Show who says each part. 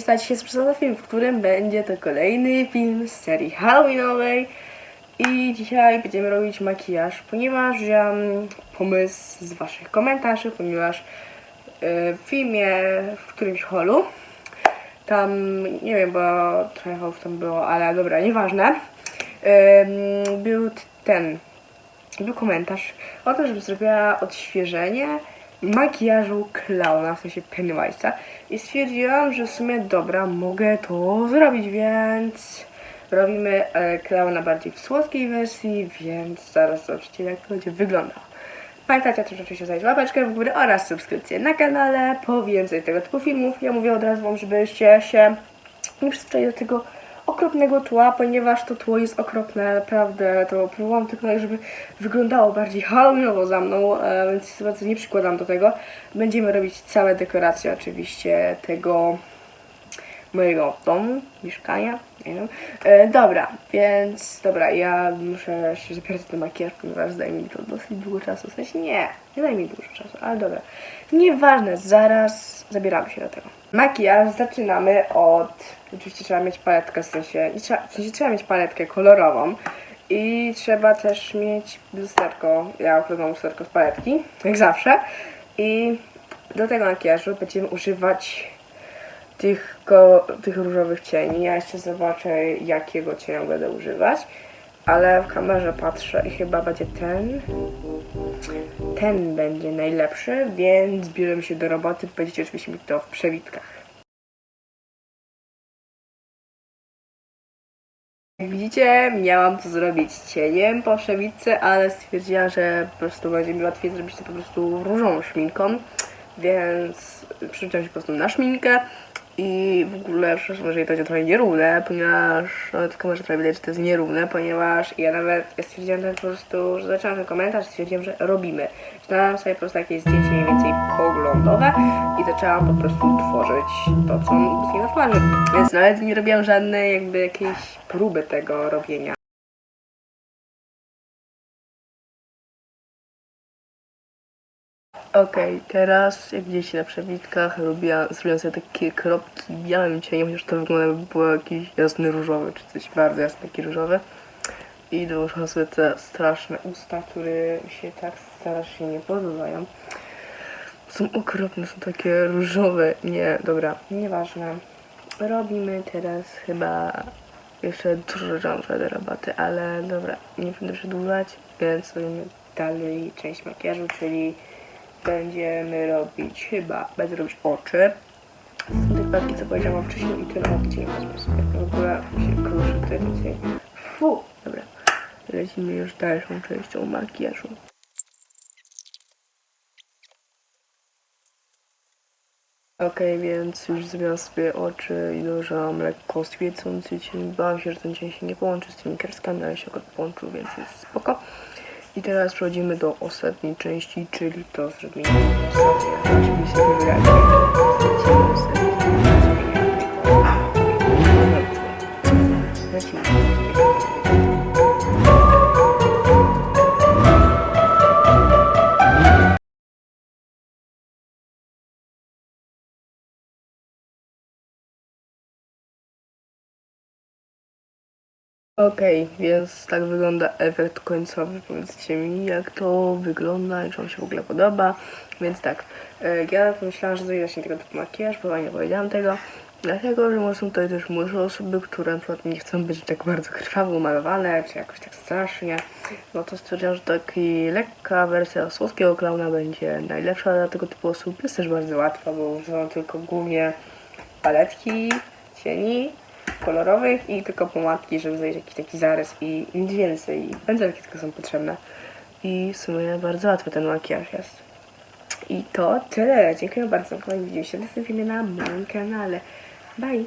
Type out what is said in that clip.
Speaker 1: stać się sprzedany film, w którym będzie to kolejny film z serii Halloweenowej. I dzisiaj będziemy robić makijaż, ponieważ wziąłem pomysł z waszych komentarzy, ponieważ y, w filmie w którymś holu tam, nie wiem, bo trochę holów tam było, ale dobra, nieważne. Był ten, był komentarz o to, żeby zrobiła odświeżenie makijażu klauna, w sensie Pennywise'a. I stwierdziłam, że w sumie dobra, mogę to zrobić, więc robimy e, klauna bardziej w słodkiej wersji, więc zaraz zobaczycie jak to będzie wyglądało. Pamiętajcie też oczywiście zajść łapeczkę w górę oraz subskrypcję na kanale po więcej tego typu filmów. Ja mówię od razu wam, żebyście się nie przyzwyczaili do tego okropnego tła, ponieważ to tło jest okropne, naprawdę to próbowałam tylko żeby wyglądało bardziej halloweenowo za mną, e, więc chyba nie przykładam do tego. Będziemy robić całe dekoracje oczywiście tego mojego domu, mieszkania, nie wiem. E, dobra, więc dobra, ja muszę się zabierać do makijażu, ponieważ zajmie mi to dosyć długo czasu. W sensie nie, nie zajmie mi dużo czasu, ale dobra. Nieważne, zaraz zabieramy się do tego. Makijaż zaczynamy od, oczywiście trzeba mieć paletkę, w sensie, nie trzeba, w sensie trzeba mieć paletkę kolorową. I trzeba też mieć lusterko. Ja akurat mam lusterko z paletki, jak zawsze. I do tego makijażu będziemy używać tych, tych różowych cieni. Ja jeszcze zobaczę, jakiego cienia będę używać. Ale w kamerze patrzę i chyba będzie ten. Ten będzie najlepszy, więc bierzemy się do roboty. Będziecie oczywiście mieć to w przewitkach. Jak widzicie, miałam to zrobić cieniem po przewidce, ale stwierdziłam, że po prostu będzie mi łatwiej zrobić to po prostu różową szminką, więc przerzuciłam się po prostu na szminkę i w ogóle przepraszam, że to będzie trochę nierówne, ponieważ nawet w kamerze trochę widać, że to jest nierówne, ponieważ ja nawet ja stwierdziłam tak po prostu, że zaczęłam ten komentarz, stwierdziłam, że robimy. Znalazłam sobie po prostu jakieś zdjęcie mniej więcej poglądowe i zaczęłam po prostu tworzyć to, co mam na twarzy. Więc nawet nie robiłam żadnej jakby jakiejś próby tego robienia. Okej, teraz jak widzicie na przewitkach robiłam, zrobiłam sobie takie kropki białym cieniem, chociaż to wygląda jakby było jakiś jasny różowy, czy coś bardzo jasny taki różowy. I dołożyłam sobie te straszne usta, które się tak strasznie nie podobają. Są okropne, są takie różowe. Nie, dobra, nieważne. Robimy teraz chyba jeszcze dużo do roboty, ale dobra, nie będę przedłużać, więc robimy dalej część makijażu, czyli będziemy robić chyba, będę robić oczy. Są te klatki, co powiedziałam wcześniej i ten. Weźmy sobie w ogóle się kruszy ten cień. Fu, dobra. Lecimy już dalszą częścią makijażu. Okej, więc już zrobiłam sobie oczy i dołożyłam lekko świecący cień. Bałam się, że ten cień się nie połączy z tymi kreskami, ale się akurat połączył, więc jest spoko. I teraz przechodzimy do ostatniej części, czyli to zrobienie sobie. Okej, więc tak wygląda efekt końcowy. Powiedzcie mi, jak to wygląda i czy wam się w ogóle podoba. Więc tak, e, ja pomyślałam, że zrobię właśnie tego typu makijaż, bo nie powiedziałam tego. Dlatego, że są tutaj też może osoby, które na przykład nie chcą być tak bardzo krwawo umalowane, czy jakoś tak strasznie. No to stwierdziłam, że taki lekka wersja słodkiego klauna będzie najlepsza dla tego typu osób. Jest też bardzo łatwa, bo używam tylko głównie paletki, cieni kolorowych i tylko pomadki, żeby zrobić jakiś taki zarys i nic więcej. Pędzelki tylko są potrzebne. I w sumie bardzo łatwy ten makijaż jest. I to tyle. Dziękuję bardzo. Widzimy się w następnym filmie na moim kanale. Bye!